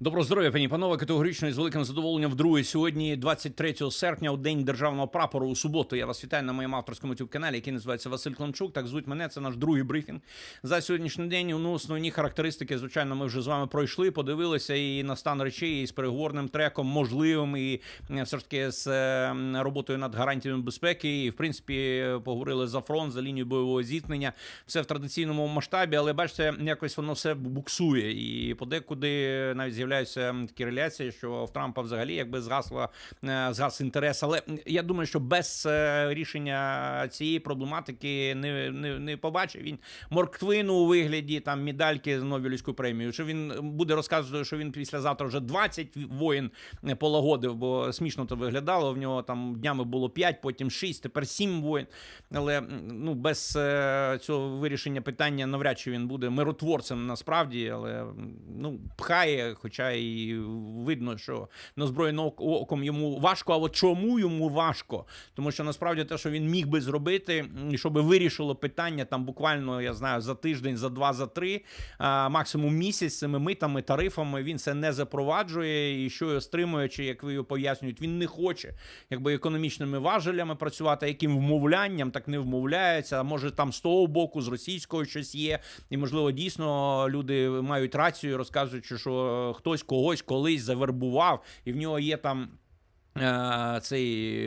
Доброго здоров'я, пані панове. Категорично і з великим задоволенням вдруге сьогодні, 23 серпня, у день державного прапору у суботу. Я вас вітаю на моєму авторському youtube каналі, який називається Василь Клончук. Так звуть мене. Це наш другий брифінг за сьогоднішній день. Ну, основні характеристики, звичайно, ми вже з вами пройшли, подивилися і на стан речей, і з переговорним треком, можливим, і е, все ж таки з е, роботою над гарантіями безпеки. І в принципі поговорили за фронт, за лінію бойового зіткнення. Все в традиційному масштабі, але бачите, якось воно все буксує, і подекуди навіть з'являються такі реляції, що в Трампа взагалі якби згасла е, згас інтерес. Але я думаю, що без е, рішення цієї проблематики не не, не побачив він морквину у вигляді там медальки з Нобелівською премією. Що він буде розказувати, що він післязавтра вже 20 воїн полагодив, бо смішно то виглядало. В нього там днями було 5, потім 6, тепер 7 воїн. Але ну без е, цього вирішення питання навряд чи він буде миротворцем насправді, але ну пхає, хоч хоча і видно, що нозброєним оком йому важко. А от чому йому важко? Тому що насправді те, що він міг би зробити, щоб вирішило питання там буквально, я знаю, за тиждень, за два, за три, а, максимум місяць цими митами, тарифами він це не запроваджує і що його стримує, чи як ви його пояснюють, він не хоче якби економічними важелями працювати, яким вмовлянням так не вмовляється. А може там з того боку, з російського щось є, і можливо дійсно люди мають рацію, розказуючи, що хто хтось когось колись завербував, і в нього є там. Е, цей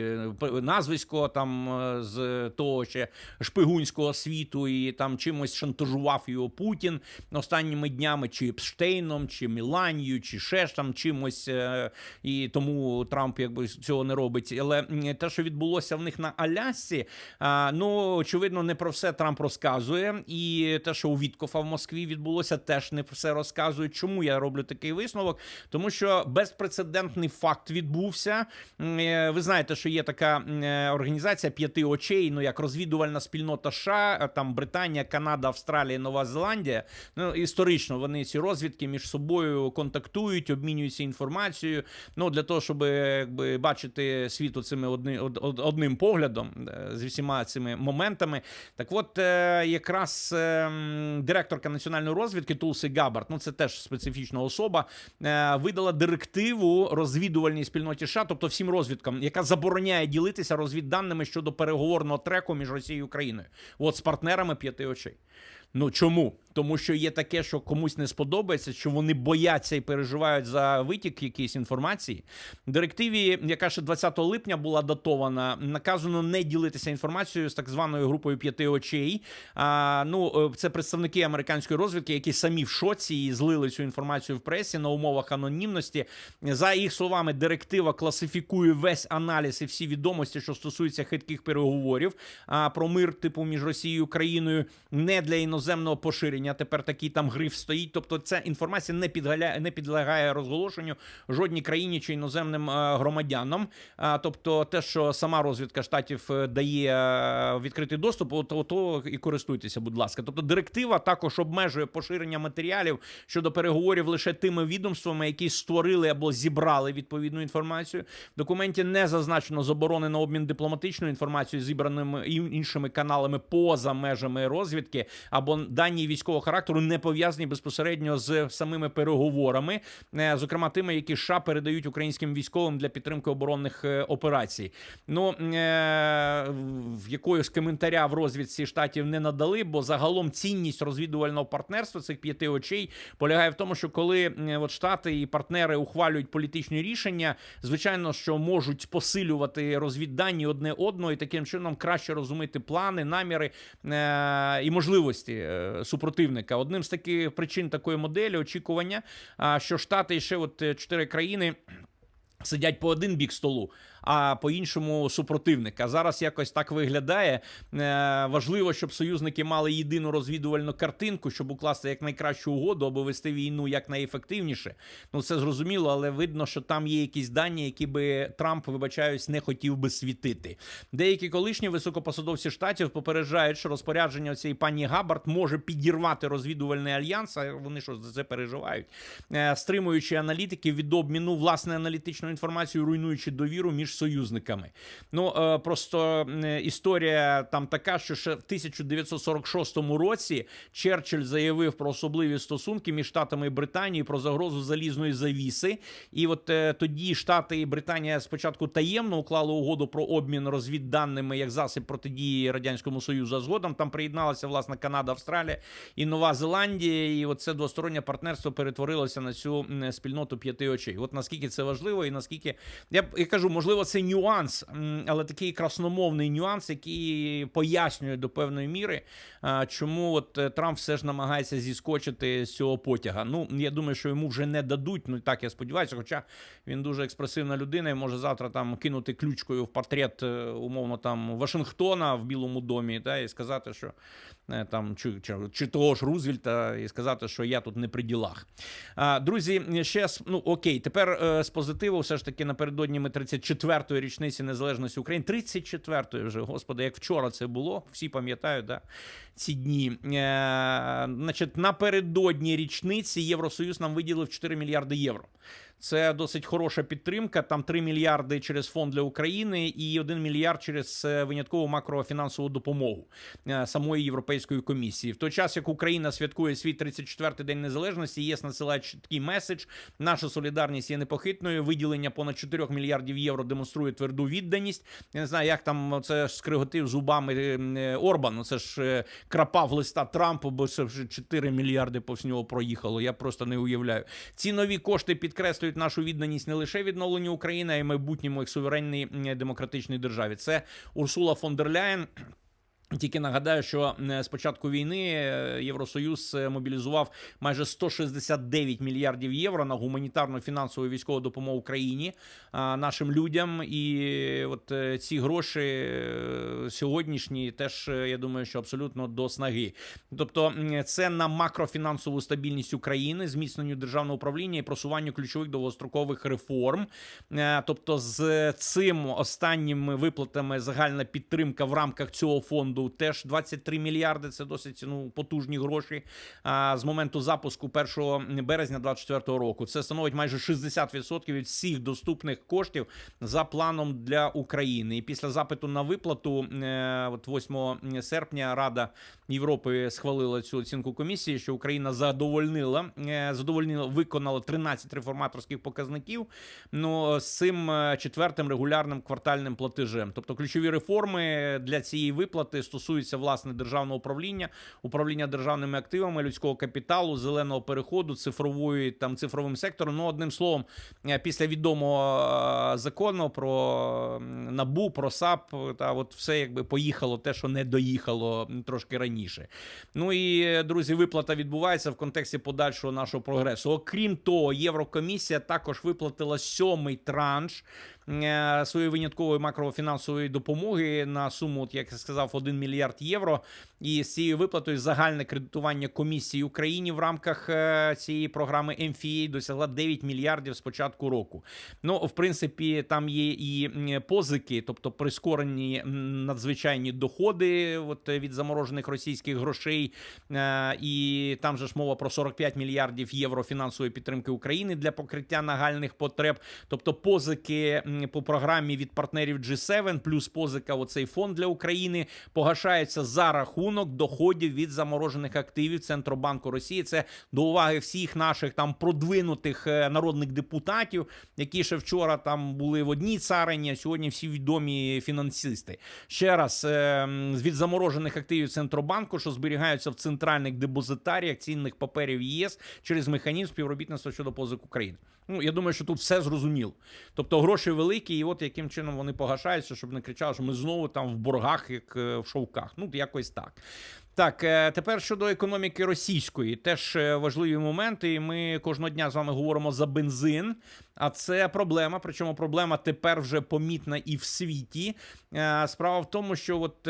е, назвисько там е, з того ще шпигунського світу, і там чимось шантажував його Путін останніми днями, чи Епштейном, чи Міланією, чи ще ж там чимось, і тому Трамп якби цього не робить. Але те, що відбулося в них на Алясці, ну очевидно, не про все Трамп розказує. І те, що у Віткофа в Москві відбулося, теж не все розказує. Чому я роблю такий висновок? Тому що безпрецедентний факт відбувся. Е, ви знаєте, що є така е, організація п'яти очей, ну як розвідувальна спільнота США, е, там Британія, Канада, Австралія, Нова Зеландія. Ну історично вони ці розвідки між собою контактують, обмінюються інформацією. Ну для того, щоб якби бачити світ цими одни, одним поглядом з всіма цими моментами. Так, от якраз директорка національної розвідки Тулси Габард, ну це теж специфічна особа, видала директиву розвідувальній спільноті США, тобто всім розвідкам, яка забороняє ділитися розвідданими щодо переговорного треку між Росією і Україною, от з партнерами п'яти очей. Ну чому? Тому що є таке, що комусь не сподобається, що вони бояться і переживають за витік якоїсь інформації. Директиві, яка ще 20 липня була датована, наказано не ділитися інформацією з так званою групою п'яти очей. А, Ну, е, це представники американської розвідки, які самі в шоці і злили цю інформацію в пресі на умовах анонімності. За їх словами, директива класифікує весь аналіз і всі відомості, що стосуються хитких переговорів а, про мир, типу між Росією і Україною, не для іноземного поширення розголошення. Тепер такий там гриф стоїть. Тобто, ця інформація не підгаляє, не підлягає розголошенню жодній країні чи іноземним е, громадянам. Тобто, те, що сама розвідка штатів е, дає е, відкритий доступ, от, ото і користуйтеся, будь ласка. Тобто, директива також обмежує поширення матеріалів щодо переговорів лише тими відомствами, які створили або зібрали відповідну інформацію. В документі не зазначено заборони на обмін дипломатичною інформацією, зібраними іншими каналами поза межами розвідки або дані військової військового характеру не пов'язані безпосередньо з самими переговорами, е, зокрема тими, які США передають українським військовим для підтримки оборонних е, операцій. Ну е, в якоїсь коментаря в розвідці штатів не надали, бо загалом цінність розвідувального партнерства цих п'яти очей полягає в тому, що коли от штати і партнери ухвалюють політичні рішення, звичайно, що можуть посилювати розвіддані одне одного і таким чином краще розуміти плани, наміри і можливості супротивника противника. Одним з таких причин такої моделі очікування, що штати і ще от е, чотири країни сидять по один бік столу а по-іншому супротивника. Зараз якось так виглядає. Е, важливо, щоб союзники мали єдину розвідувальну картинку, щоб укласти якнайкращу угоду або вести війну якнайефективніше. Ну це зрозуміло, але видно, що там є якісь дані, які би Трамп, вибачаюсь, не хотів би світити. Деякі колишні високопосадовці штатів попереджають, що розпорядження цієї пані Габард може підірвати розвідувальний альянс. а Вони що за це переживають, е, стримуючи аналітиків від обміну власне аналітичною інформацією, руйнуючи довіру між між союзниками. Ну е, просто історія там така, що ще в 1946 році Черчилль заявив про особливі стосунки між Штатами і Британією про загрозу залізної завіси. І от е, тоді Штати і Британія спочатку таємно уклали угоду про обмін розвідданими як засіб протидії радянському союзу. А згодом там приєдналася власне Канада, Австралія і Нова Зеландія. І от це двостороннє партнерство перетворилося на цю спільноту п'яти очей. От наскільки це важливо, і наскільки я я кажу, можливо, це нюанс, але такий красномовний нюанс, який пояснює до певної міри, чому от е, Трамп все ж намагається зіскочити з цього потяга. Ну я думаю, що йому вже не дадуть. Ну так я сподіваюся, хоча він дуже експресивна людина і може завтра там кинути ключкою в портрет е, умовно там Вашингтона в Білому домі, та і сказати, що там чи, чи, чи того ж Рузвельта, і сказати, що я тут не при ділах. А, друзі, ще ну окей, тепер е, з позитиву, все ж таки напередодні ми 34-ї річниці незалежності України. 34-ї вже, господи, як вчора це було. Всі пам'ятають, да, ці дні. Е, значить, напередодні річниці Євросоюз нам виділив 4 мільярди євро. Це досить хороша підтримка. Там 3 мільярди через фонд для України і 1 мільярд через е, виняткову макрофінансову допомогу е, самої Європейської комісії. В той час, як Україна святкує свій 34-й день незалежності, ЄС насилає чіткий меседж. Наша солідарність є непохитною. Виділення понад 4 мільярдів євро демонструє тверду відданість. Я не знаю, як там це скриготив зубами е, Орбан. Це ж крапав листа Трампу, бо це вже 4 мільярди повз нього проїхало. Я просто не уявляю. Ці нові кошти підкреслюють нашу відданість не лише відновленню України, а й майбутньому як суверенній демократичній державі. Це Урсула фон дер Ляєн. Тільки нагадаю, що з початку війни е, Євросоюз е, мобілізував майже 169 мільярдів євро на гуманітарну фінансову військову допомогу Україні нашим людям. І от е, ці гроші сьогоднішні теж я думаю, що абсолютно до снаги. Тобто, це на макрофінансову стабільність України, зміцненню державного управління і просуванню ключових довгострокових реформ. Тобто, з цим останніми виплатами загальна підтримка в рамках цього фонду теж 23 мільярди. Це досить ну потужні гроші. А з моменту запуску 1 березня 2024 року це становить майже 60% від всіх доступних коштів за планом для України. І після запиту на виплату, е, от 8 серпня Рада Європи схвалила цю оцінку комісії, що Україна задовольнила, е, задовольнила, виконала 13 реформаторських показників. Ну з цим е, четвертим регулярним квартальним платежем. Тобто ключові реформи для цієї виплати стосуються власне державного управління, управління державними активами, людського капіталу, зеленого переходу, цифрової там цифровим сектором. Ну одним словом, е, після відомого е, закону про набу, про САП, та от все якби поїхало, те, що не доїхало трошки раніше. Ну і друзі, виплата відбувається в контексті подальшого нашого прогресу. Окрім того, Єврокомісія також виплатила сьомий транш своєї виняткової макрофінансової допомоги на суму, от, як я сказав, 1 мільярд євро. І з цією виплатою загальне кредитування комісії Україні в рамках е, цієї програми MFA досягла 9 мільярдів з початку року. Ну, в принципі, там є і позики, тобто прискорені надзвичайні доходи от, е, від заморожених російських грошей. Е, І там же ж мова про 45 мільярдів євро фінансової підтримки України для покриття нагальних потреб. Тобто позики по програмі від партнерів G7, плюс позика, оцей фонд для України, погашаються за рахунок доходів від заморожених активів Центробанку Росії. Це до уваги всіх наших там продвинутих е, народних депутатів, які ще вчора там були в одній царині, а сьогодні всі відомі фінансисти. Ще раз е, від заморожених активів Центробанку, що зберігаються в центральних депозитаріях цінних паперів ЄС через механізм співробітництва щодо позик України. Ну я думаю, що тут все зрозуміло. Тобто гроші великі, і от яким чином вони погашаються, щоб не кричали, що ми знову там в боргах, як е, в шовках. Ну якось так. Так, е, тепер щодо економіки російської, теж е, важливі моменти. І ми кожного дня з вами говоримо за бензин. А це проблема. Причому проблема тепер вже помітна і в світі. Справа в тому, що от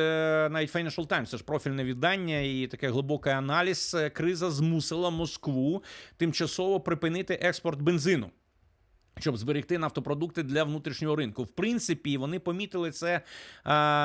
навіть Financial Times, це ж профільне віддання і таке глибокий аналіз. Криза змусила Москву тимчасово припинити експорт бензину. Щоб зберегти нафтопродукти для внутрішнього ринку, в принципі, вони помітили це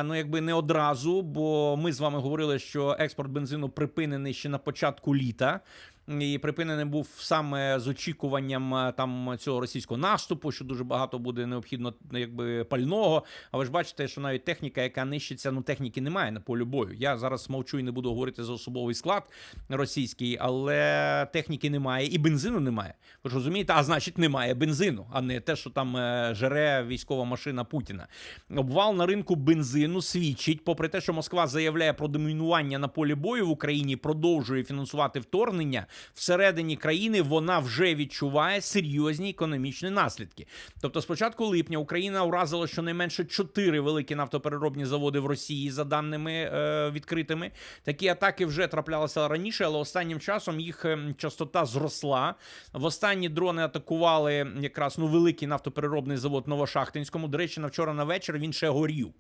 ну якби не одразу, бо ми з вами говорили, що експорт бензину припинений ще на початку літа. І припинений був саме з очікуванням е, там цього російського наступу, що дуже багато буде необхідно якби пального. А ви ж бачите, що навіть техніка, яка нищиться, ну техніки немає на полі бою. Я зараз мовчу і не буду говорити за особовий склад російський, але техніки немає і бензину немає. Ви ж розумієте, а значить, немає бензину, а не те, що там е, жере військова машина Путіна. Обвал на ринку бензину свідчить, попри те, що Москва заявляє про домінування на полі бою в Україні, продовжує фінансувати вторгнення всередині країни. Вона вже відчуває серйозні економічні наслідки. Тобто, з початку липня Україна уразила щонайменше чотири великі нафтопереробні заводи в Росії, за даними е, відкритими. Такі атаки вже траплялися раніше, але останнім часом їх ем, частота зросла. В останні дрони атакували якраз ну великий нафтопереробний завод Новошахтинському. До речі, на вчора на вечір він ще горів.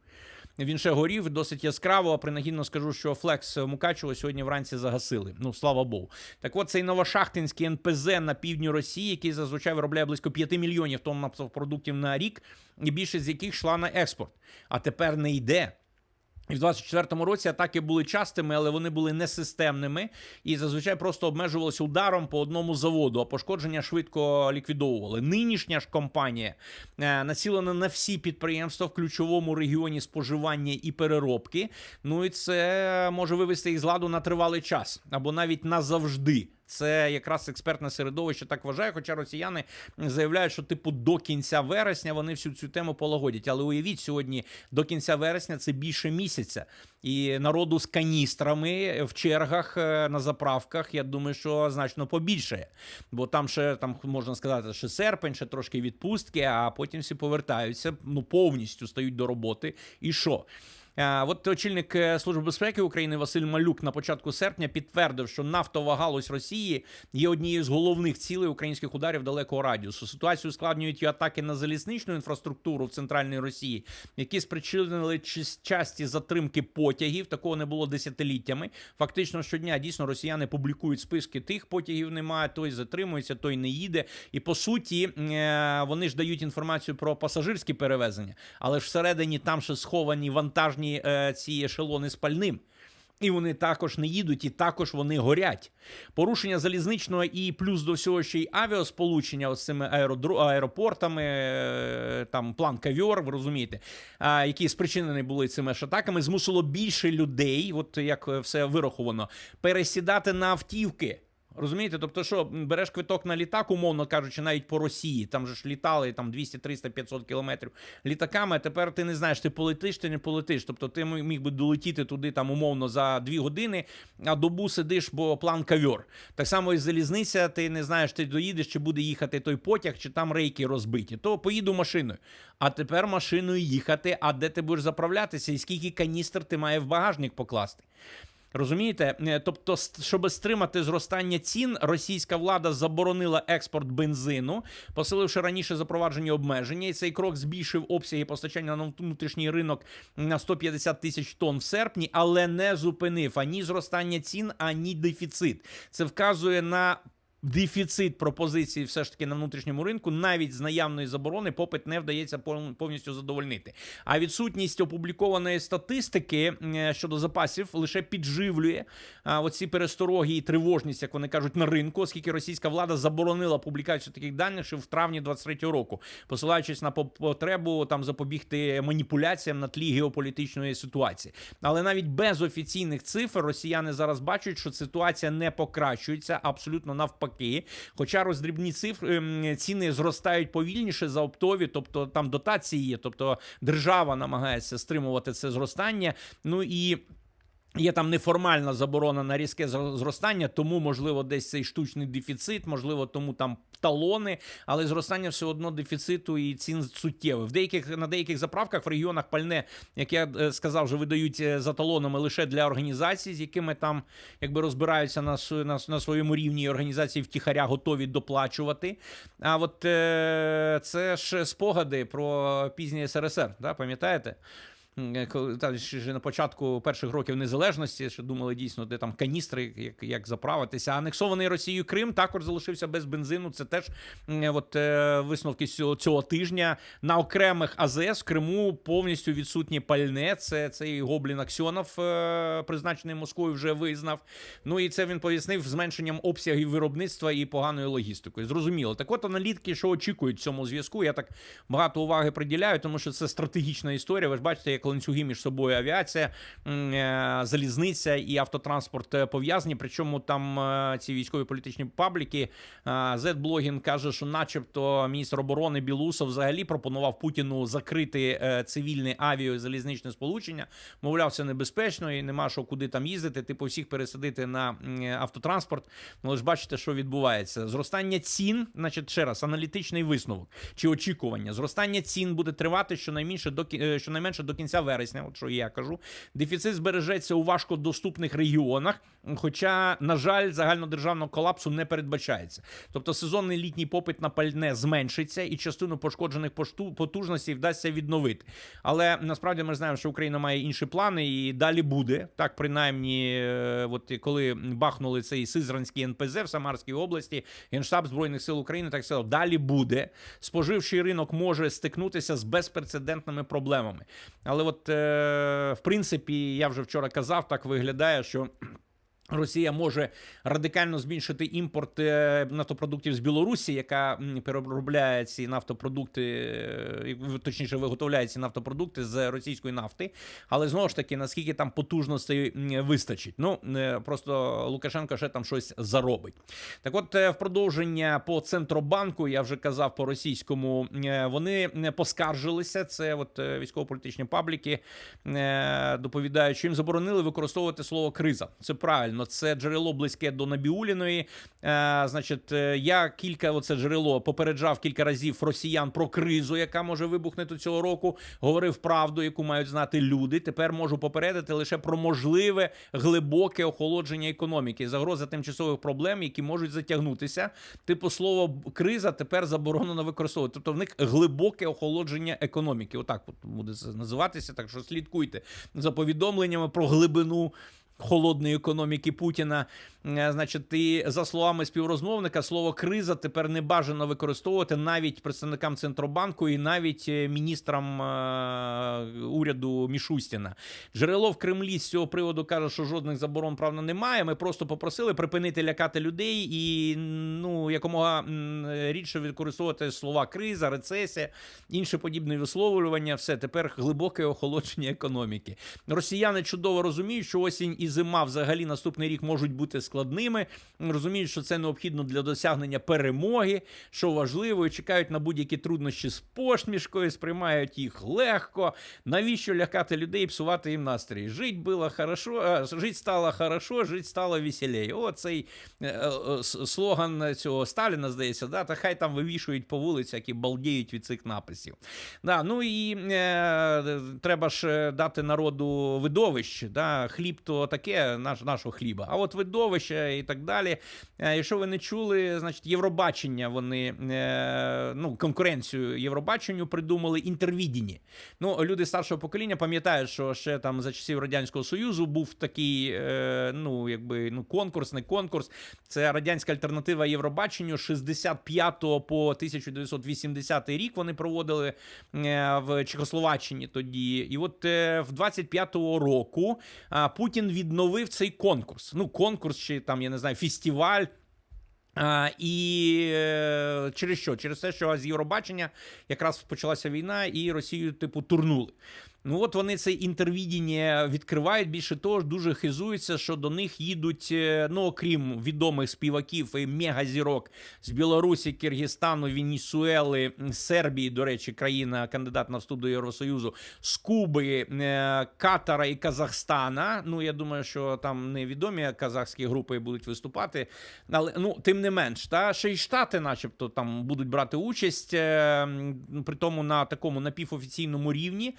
Він ще горів досить яскраво. А принагідно скажу, що Флекс Мукачево сьогодні вранці загасили. Ну слава Богу. Так от цей новошахтинський НПЗ на півдні Росії, який зазвичай виробляє близько 5 мільйонів тонн нафтопродуктів на рік, і більшість з яких йшла на експорт, а тепер не йде. І в 24-му році атаки були частими, але вони були несистемними і зазвичай просто обмежувалися ударом по одному заводу, а пошкодження швидко ліквідовували. Нинішня ж компанія е, націлена на всі підприємства в ключовому регіоні споживання і переробки. Ну і це може вивести їх з ладу на тривалий час або навіть назавжди. Це якраз експертне середовище так вважає. Хоча росіяни заявляють, що типу до кінця вересня вони всю цю тему полагодять. Але уявіть сьогодні до кінця вересня це більше місяця, і народу з каністрами в чергах е, на заправках. Я думаю, що значно побільшає. Бо там ще там можна сказати, що серпень, ще трошки відпустки, а потім всі повертаються. Ну повністю стають до роботи. І що? Е, От очільник е, Служби безпеки України Василь Малюк на початку серпня підтвердив, що нафтова галузь Росії є однією з головних цілей українських ударів далекого радіусу. Ситуацію ускладнюють і атаки на залізничну інфраструктуру в центральній Росії, які спричинили часті затримки потягів. Такого не було десятиліттями. Фактично щодня дійсно росіяни публікують списки тих потягів. Немає, той затримується, той не їде. І по суті, е, вони ж дають інформацію про пасажирські перевезення, але ж всередині там ще сховані вантажні е, ці ешелони з пальним. І вони також не їдуть, і також вони горять. Порушення залізничного і плюс до всього ще й авіасполучення з цими аеродро... аеропортами, е, там план кавьор, ви розумієте, які спричинені були цими ж атаками, змусило більше людей, от як е, все вираховано, пересідати на автівки. Розумієте, тобто, що береш квиток на літак, умовно кажучи, навіть по Росії, там же ж літали там 200, 300, 500 кілометрів літаками. А тепер ти не знаєш, ти полетиш, ти не полетиш. Тобто, ти міг би долетіти туди там умовно за дві години, а добу сидиш, бо план кавьор. Так само і залізниця, ти не знаєш, ти доїдеш, чи буде їхати той потяг, чи там рейки розбиті. То поїду машиною. А тепер машиною їхати. А де ти будеш заправлятися, і скільки каністр ти має в багажник покласти? Розумієте? Е, Тобто, щоб стримати зростання цін, російська влада заборонила експорт бензину, посиливши раніше запроваджені обмеження, і цей крок збільшив обсяги постачання на внутрішній ринок на 150 тисяч тонн в серпні, але не зупинив ані зростання цін, ані дефіцит. Це вказує на. Дефіцит пропозицій все ж таки на внутрішньому ринку, навіть з наявної заборони, попит не вдається пов- повністю задовольнити. А відсутність опублікованої статистики щодо запасів лише підживлює оці перестороги і тривожність, як вони кажуть, на ринку, оскільки російська влада заборонила публікацію таких даних ще в травні 23-го року, посилаючись на по- потребу там запобігти маніпуляціям на тлі геополітичної ситуації. Але навіть без офіційних цифр росіяни зараз бачать, що ситуація не покращується абсолютно навпаки. Хоча роздрібні цифри ем, ціни зростають повільніше за оптові, тобто там дотації є, тобто держава намагається стримувати це зростання. Ну і. Є там неформальна заборона на різке зро- зростання, тому можливо десь цей штучний дефіцит, можливо, тому там талони, але зростання все одно дефіциту і цін суттєве. В деяких на деяких заправках в регіонах пальне, як я е, сказав, вже видають е, за талонами лише для організацій, з якими там якби розбираються на, на, на своєму рівні. і Організації втіхаря готові доплачувати. А от е, це ж спогади про пізній СРСР, да, пам'ятаєте? М, коли та ще на початку перших років незалежності, що думали дійсно, де там каністри, як, як заправитися. Анексований Росією Крим також залишився без бензину. Це теж от, е, висновки цього, цього тижня. На окремих АЗС в Криму повністю відсутнє пальне. Це цей Гоблін Аксьонов, е, призначений Москвою, вже визнав. Ну і це він пояснив зменшенням обсягів виробництва і поганою логістикою. Зрозуміло. Так от аналітики, що очікують в цьому зв'язку, я так багато уваги приділяю, тому що це стратегічна історія. Ви ж бачите, як ланцюги між собою авіація, е, залізниця і автотранспорт е, пов'язані. Причому там е, ці військові політичні пабліки. Z-блогін каже, що, начебто, міністр оборони Білусов взагалі пропонував Путіну закрити цивільне авіо і залізничне сполучення. Мовляв, це небезпечно і нема що куди там їздити. Типу всіх пересадити на автотранспорт. Ну, ж бачите, що відбувається. Зростання цін, значить, ще раз, аналітичний висновок чи очікування. Зростання цін буде тривати щонайменше до щонайменше до кінця вересня. От що я кажу. Дефіцит збережеться у важкодоступних регіонах. Хоча, на жаль, загальнодержавного колапсу не передбачається. Тобто сезонний літній попит на пальне зменшиться і частину пошкоджених потужностей вдасться відновити. Але насправді ми знаємо, що Україна має інші плани, і далі буде так, принаймні, е, от коли бахнули цей Сизранський НПЗ в Самарській області, Генштаб Збройних сил України так сказав, далі буде. Споживчий ринок може стикнутися з безпрецедентними проблемами. Але, от, е, в принципі, я вже вчора казав, так виглядає, що. Росія може радикально збільшити імпорт е, нафтопродуктів з Білорусі, яка переробляє ці нафтопродукти, е, точніше виготовляє ці нафтопродукти з російської нафти. Але знову ж таки, наскільки там потужностей вистачить? Ну е, просто Лукашенко ще там щось заробить. Так, от в продовження по центробанку, я вже казав по російському, вони поскаржилися. Це от військово-політичні пабліки доповідають, що їм заборонили використовувати слово криза. Це правильно, це джерело близьке до Набіуліної. Е, Значить, е, я кілька оце джерело попереджав кілька разів росіян про кризу, яка може вибухнути цього року. Говорив правду, яку мають знати люди. Тепер можу попередити лише про можливе глибоке охолодження економіки, загроза тимчасових проблем, які можуть затягнутися. Типу слово криза тепер заборонено використовувати. Тобто в них глибоке охолодження економіки. Отак от буде називатися. Так що слідкуйте за повідомленнями про глибину. Холодної економіки Путіна, Е, значить, і за словами співрозмовника, слово криза тепер не бажано використовувати навіть представникам центробанку і навіть е, міністрам е, уряду Мішустіна. Джерело в Кремлі з цього приводу каже, що жодних заборон правда немає. Ми просто попросили припинити лякати людей і ну якомога рідше використовувати слова криза, рецесія, інші подібні висловлювання. Все тепер глибоке охолодження економіки. Росіяни чудово розуміють, що осінь і зима взагалі наступний рік можуть бути складними. Розуміють, що це необхідно для досягнення перемоги, що важливо, і чекають на будь-які труднощі з посмішкою, сприймають їх легко. Навіщо лякати людей і псувати їм настрій? Жить було хорошо, жить стало хорошо, жить стало веселее. Оцей е, е, слоган цього Сталіна, здається, да? та хай там вивішують по вулицях і балдіють від цих написів. Да, ну і е, треба ж е, дати народу видовище. Да? Хліб то таке, наш, нашого хліба. А от видовище і так далі. Е, якщо ви не чули, значить Євробачення вони е, ну, конкуренцію Євробаченню придумали інтервідінні. Ну, люди старшого покоління пам'ятають, що ще там за часів Радянського Союзу був такий е, ну, якби, ну, конкурс, не конкурс. Це радянська альтернатива Євробаченню 65 по 1980 рік вони проводили в Чехословаччині тоді. І от в 25-го року Путін відновив цей конкурс. Ну, конкурс чи там, я не знаю, фестиваль. А, і е, через що? Через те, що з Євробачення якраз почалася війна, і Росію, типу, турнули. Ну от вони це інтервідіння відкривають. Більше того, дуже хизуються, що до них їдуть, е, ну окрім відомих співаків і мегазірок з Білорусі, Киргизстану, Венесуели, Сербії, до речі, країна кандидат на вступ до Євросоюзу, з Куби, е, Катара і Казахстана. Ну я думаю, що там невідомі казахські групи будуть виступати. Але ну тим не менш, та ще й штати, начебто, там будуть брати участь, е, при тому на такому напівофіційному рівні.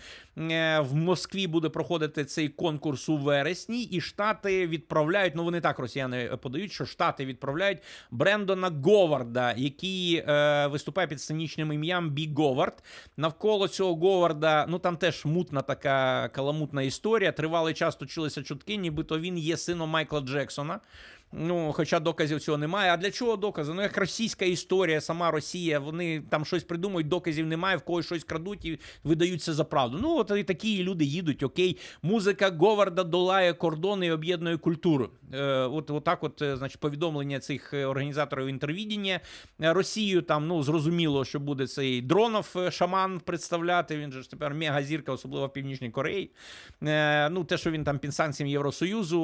Е, в Москві буде проходити цей конкурс у вересні, і штати відправляють. Ну вони так росіяни подають, що штати відправляють Брендона Говарда, який е, виступає під сценічним ім'ям Бі Говард. Навколо цього Говарда, ну там теж мутна така каламутна історія. Тривалий час точилися чутки, нібито він є сином Майкла Джексона. Ну, хоча доказів цього немає. А для чого докази? Ну, як російська історія, сама Росія, вони там щось придумують, доказів немає, в когось щось крадуть і видаються за правду. Ну, от і такі люди їдуть, окей. Музика Говарда долає кордони і об'єднує культуру. Е, от, от так, от, е, значить, повідомлення цих е, організаторів інтервідіння. Е, Росію там, ну, зрозуміло, що буде цей дронов шаман представляти. Він же ж тепер мегазірка, особливо в Північній Кореї. Е, ну, те, що він там під санкціями Євросоюзу,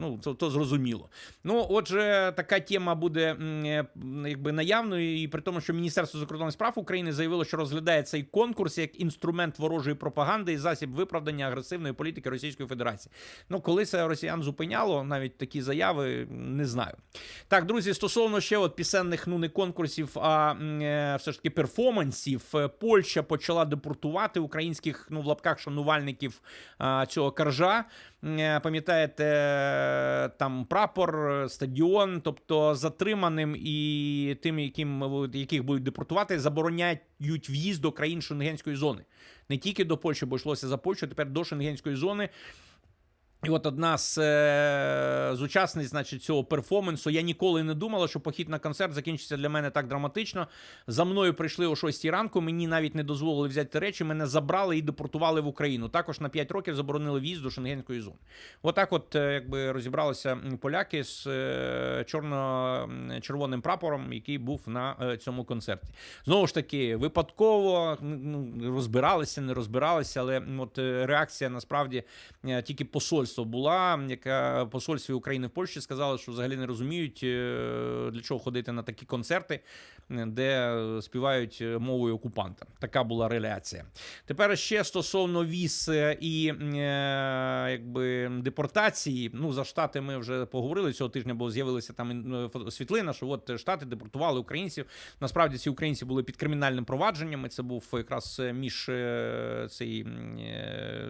ну, то, то зрозуміло. Ну, отже, така тема буде е, якби наявною, і при тому, що Міністерство закордонних справ України заявило, що розглядає цей конкурс як інструмент ворожої пропаганди і засіб виправдання агресивної політики Російської Федерації. Ну, коли це росіян зупиняло, навіть такі заяви не знаю. Так, друзі, стосовно ще от пісенних ну не конкурсів, а е, все ж таки перформансів, е, Польща почала депортувати українських ну в лапках шанувальників цього каржа. Е, Пам'ятаєте, е, там прапор, е, стадіон, тобто затриманим і тим, яким яких будуть депортувати, забороняють в'їзд до країн Шенгенської зони. Не тільки до Польщі, бо йшлося за Польщу, тепер до Шенгенської зони. І от одна з, е, з учасниць, значить, цього перформансу. Я ніколи не думала, що похід на концерт закінчиться для мене так драматично. За мною прийшли о 6 ранку. Мені навіть не дозволили взяти речі. Мене забрали і депортували в Україну. Також на 5 років заборонили в'їзд до Шенгенської зони. Отак, от, е, якби розібралися поляки з е, чорно-червоним прапором, який був на цьому концерті. Знову ж таки, випадково розбиралися, не розбиралися, але от реакція насправді тільки посольство була, яка посольстві України в Польщі сказала, що взагалі не розуміють, е, для чого ходити на такі концерти, е, де співають е, мовою окупанта. Така була реляція. Тепер ще стосовно віз і якби депортації. Ну за штати ми вже поговорили цього тижня, бо з'явилася там світлина, що от штати депортували українців. Насправді ці українці були під кримінальним провадженням. і Це був якраз між цей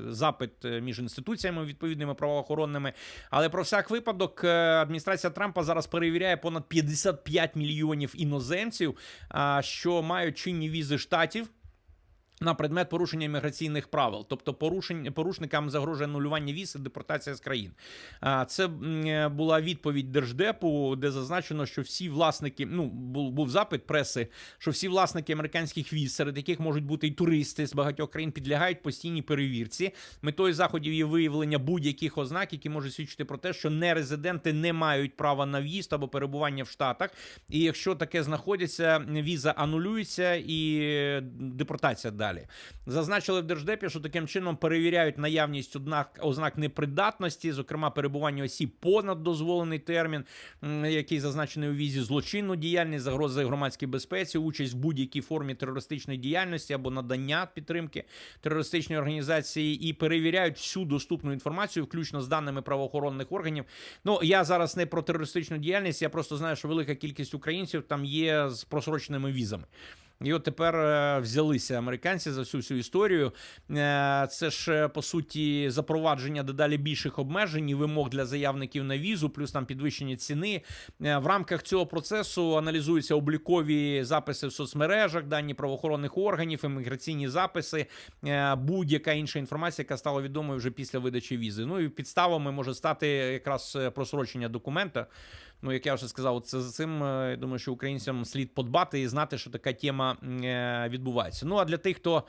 запит між інституціями відповідними правоохоронними. Але про всяк випадок е, адміністрація Трампа зараз перевіряє понад 55 мільйонів іноземців, що мають чинні візи штатів. На предмет порушення міграційних правил, тобто порушень, порушникам загрожує нулювання віз і депортація з країн. А, Це була відповідь держдепу, де зазначено, що всі власники, ну був, був запит преси, що всі власники американських віз, серед яких можуть бути і туристи з багатьох країн, підлягають постійній перевірці. Метою заходів є виявлення будь-яких ознак, які можуть свідчити про те, що нерезиденти не мають права на в'їзд або перебування в Штатах. І якщо таке знаходиться, віза анулюється і депортація далі. Зазначили в держдепі, що таким чином перевіряють наявність ознак, ознак непридатності, зокрема перебування осіб понад дозволений термін, який зазначений у візі, злочинну діяльність, загрози громадській безпеці, участь в будь-якій формі терористичної діяльності або надання підтримки терористичної організації, і перевіряють всю доступну інформацію, включно з даними правоохоронних органів. Ну я зараз не про терористичну діяльність, я просто знаю, що велика кількість українців там є з просроченими візами. І от тепер е, взялися американці за всю цю історію. Е, Це ж е, по суті запровадження дедалі більших обмежень і вимог для заявників на візу, плюс там підвищення ціни. В рамках цього процесу аналізуються облікові записи в соцмережах, дані правоохоронних органів, імміграційні записи, будь-яка інша інформація, яка стала відомою вже після видачі візи. Ну і підставами може стати якраз просрочення документа. Ну, як я вже сказав, це за цим е, я думаю, що українцям слід подбати і знати, що така тема е, відбувається. Ну а для тих, хто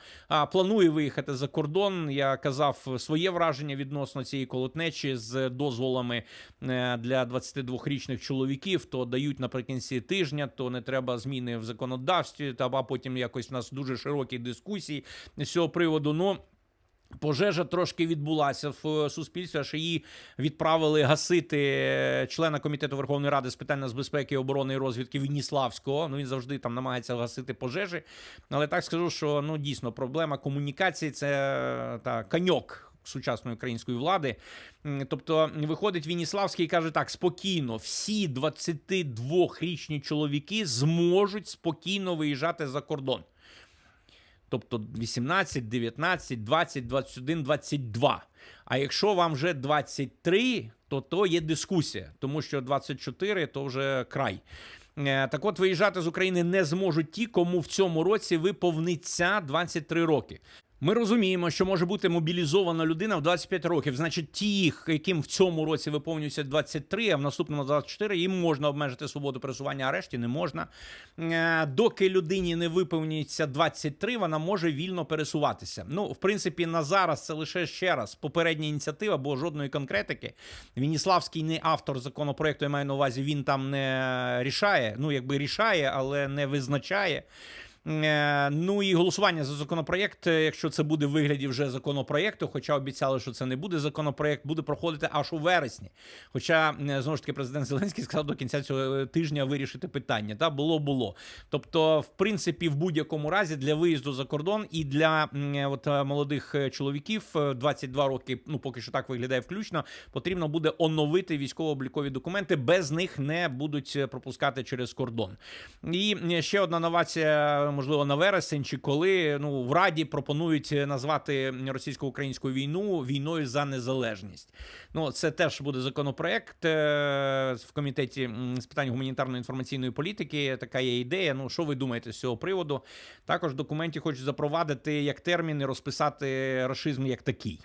планує виїхати за кордон, я казав своє враження відносно цієї колотнечі з дозволами е, для 22-річних чоловіків, то дають наприкінці тижня, то не треба зміни в законодавстві, та а потім якось у нас дуже широкі дискусії з цього приводу. Ну. Пожежа трошки відбулася в е, суспільстві, аж її відправили гасити е, члена комітету Верховної Ради з питань нацбезпеки, оборони і розвідки Вініславського. Ну він завжди там намагається гасити пожежі. Але так скажу, що ну дійсно проблема комунікації це е, та каньок. Сучасної української влади, тобто виходить Вініславський і каже так: спокійно, всі 22-річні чоловіки зможуть спокійно виїжджати за кордон. Тобто 18, 19, 20, 21, 22. А якщо вам вже 23, то то є дискусія, тому що 24 то вже край. Е, Так от виїжджати з України не зможуть ті, кому в цьому році виповниться 23 роки. Ми розуміємо, що може бути мобілізована людина в 25 років. Значить, ті, яким в цьому році виповнюється 23, а в наступному 24, їм можна обмежити свободу пересування, а решті не можна. Е, Доки людині не виповнюється 23, вона може вільно пересуватися. Ну, в принципі, на зараз це лише ще раз попередня ініціатива, бо жодної конкретики. Вініславський не автор законопроекту, я маю на увазі, він там не рішає. Ну, якби рішає, але не визначає. Е, Ну і голосування за законопроєкт, е, якщо це буде в вигляді вже законопроєкту, хоча обіцяли, що це не буде законопроєкт, буде проходити аж у вересні. Хоча е, знову ж таки президент Зеленський сказав до кінця цього тижня вирішити питання. Та було було. Тобто, в принципі, в будь-якому разі для виїзду за кордон і для от молодих чоловіків е, 22 роки, ну поки що так виглядає включно, потрібно буде оновити військово-облікові документи. Без них не будуть пропускати через кордон. І ще одна новація, можливо, на вересень чи коли ну в Раді пропонують е, назвати російсько-українську війну війною за незалежність. Ну це теж буде законопроект е, в комітеті з питань гуманітарної інформаційної політики. Така є ідея. Ну що ви думаєте з цього приводу? Також в документі хочуть запровадити як термін і розписати рашизм як такий.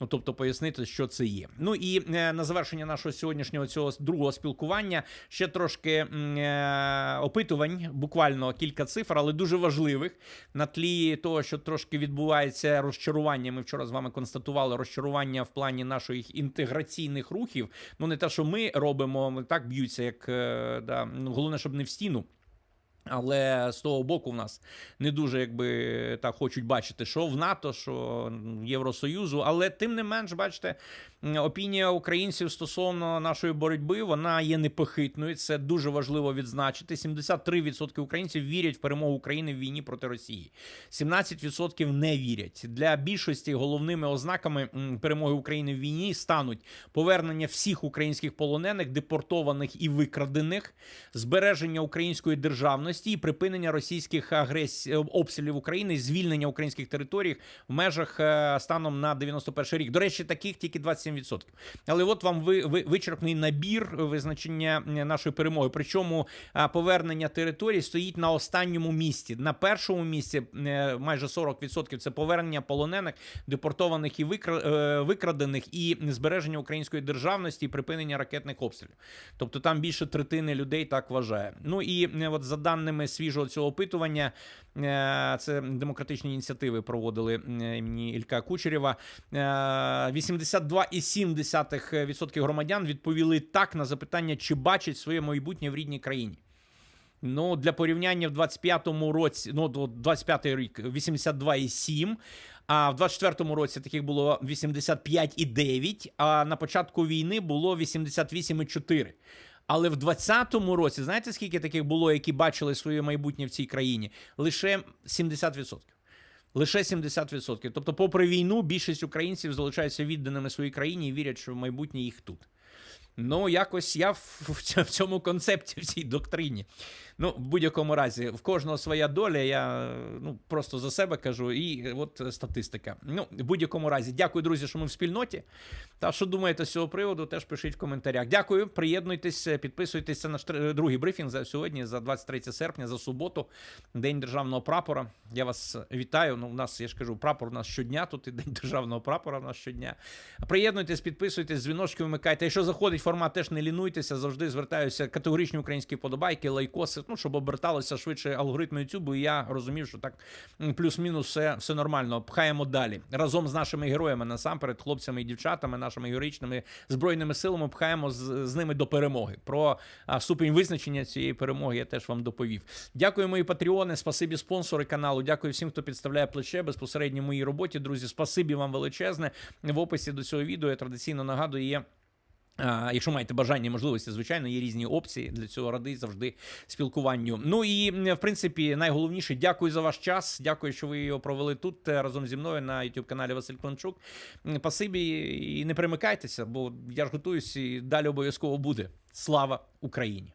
Ну, тобто пояснити, що це є. Ну і е, на завершення нашого сьогоднішнього цього другого спілкування ще трошки е, опитувань, буквально кілька цифр, але дуже важливих на тлі того, що трошки відбувається розчарування. Ми вчора з вами констатували розчарування в плані наших інтеграційних рухів. Ну не те, що ми робимо, так б'ються, як е, да, ну, головне, щоб не в стіну. Але з того боку в нас не дуже якби так хочуть бачити, що в НАТО, що в Євросоюзу. Але тим не менш, бачите, опінія українців стосовно нашої боротьби вона є непохитною. Це дуже важливо відзначити. 73% українців вірять в перемогу України в війні проти Росії. 17% не вірять. Для більшості головними ознаками перемоги України в війні стануть повернення всіх українських полонених, депортованих і викрадених, збереження української державності і припинення російських агресій обстрілів України, звільнення українських територій в межах е, станом на 91 рік. До речі, таких тільки 27%. Але от вам ви, ви вичерпний набір визначення е, нашої перемоги. Причому е, повернення територій стоїть на останньому місці. На першому місці е, майже 40% це повернення полонених, депортованих і викра- е, викрадених, і збереження української державності і припинення ракетних обстрілів. Тобто там більше третини людей так вважає. Ну і е, от за даними свіжого цього опитування, е, це демократичні ініціативи проводили е, імені Ілька Кучерєва. е, 82,7% громадян відповіли так на запитання, чи бачать своє майбутнє в рідній країні. Ну, для порівняння в 25-му році, ну, 25-й рік 82,7, а в 24-му році таких було 85,9, а на початку війни було 88,4. Але в 20-му році, знаєте, скільки таких було, які бачили своє майбутнє в цій країні? Лише 70%. Лише 70%. Тобто, попри війну, більшість українців залишаються відданими своїй країні і вірять, що в майбутнє їх тут. Ну, якось я в, в цьому концепті, в цій доктрині. Ну, в будь-якому разі, в кожного своя доля. Я ну, просто за себе кажу, і от статистика. Ну, в будь-якому разі, дякую, друзі, що ми в спільноті. Та що думаєте з цього приводу, теж пишіть в коментарях. Дякую, приєднуйтесь, підписуйтесь. Це наш другий брифінг за сьогодні, за 23 серпня, за суботу, День державного прапора. Я вас вітаю. Ну, у нас, я ж кажу, прапор у нас щодня, тут і День державного прапора у нас щодня. Приєднуйтесь, підписуйтесь, дзвіночки вимикайте. Якщо заходить формат, теж не лінуйтеся. Завжди звертаюся категоричні українські подобайки, лайкоси, ну, щоб оберталося швидше алгоритми YouTube, і я розумів, що так плюс-мінус все, все нормально. Пхаємо далі. Разом з нашими героями, насамперед, хлопцями і дівчатами, нашими героїчними збройними силами, пхаємо з, з ними до перемоги. Про ступінь визначення цієї перемоги я теж вам доповів. Дякую, мої патреони, спасибі спонсори каналу. Дякую всім, хто підставляє плече безпосередньо моїй роботі. Друзі, спасибі вам величезне. В описі до цього відео я традиційно нагадую є. Якщо маєте бажання і можливості, звичайно, є різні опції для цього ради завжди спілкуванню. Ну і в принципі, найголовніше, дякую за ваш час. Дякую, що ви його провели тут е, разом зі мною на youtube каналі Василь Клончук. Пасибі і не перемикайтеся, бо я ж готуюсь і далі обов'язково буде. Слава Україні!